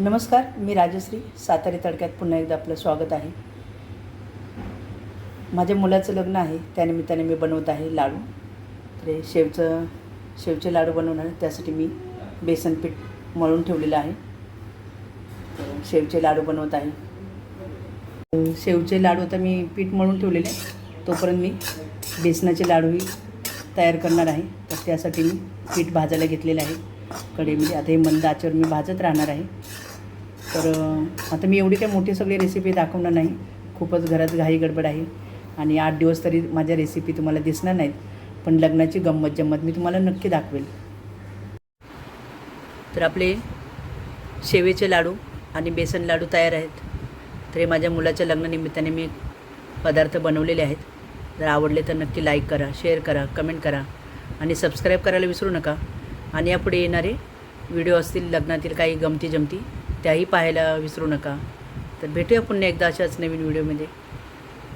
नमस्कार मी राजश्री. सातारी तडक्यात पुन्हा एकदा आपलं स्वागत आहे. माझ्या मुलाचं लग्न आहे त्यानिमित्ताने मी बनवत आहे लाडू. तर हे शेवचं शेवचे लाडू बनवणार त्यासाठी मी बेसन पीठ मळून ठेवलेलं आहे. शेवचे लाडू बनवत आहे. शेवचे लाडू आता मी पीठ मळून ठेवलेले आहे तोपर्यंत मी बेसनाचे लाडूही तयार करणार आहे. तर त्यासाठी मी पीठ भाजायला घेतलेलं आहे. कढईमध्ये. आता हे मंद आचेवर मी भाजत राहणार आहे. तर आता मी एवढी काही मोठी सगळी रेसिपी दाखवणार नाही. खूपच घरात घाई गडबड आहे. आणि आठ दिवस तरी माझ्या रेसिपी तुम्हाला दिसणार नाहीत. पण लग्नाची गंमत जम्मत मी तुम्हाला नक्की दाखवेल. तर आपले शेवेचे लाडू आणि बेसन लाडू तयार आहेत. तर हे माझ्या मुलाच्या लग्नानिमित्ताने मी पदार्थ बनवलेले आहेत. जर आवडले तर नक्की लाईक करा शेअर करा कमेंट करा आणि सबस्क्राईब करायला विसरू नका. आणि यापुढे येणारे व्हिडिओ असतील लग्नातील काही गमती जमती त्याही पाहायला विसरू नका. तर भेटूया पुन्हा एकदा अशाच नवीन व्हिडिओमध्ये.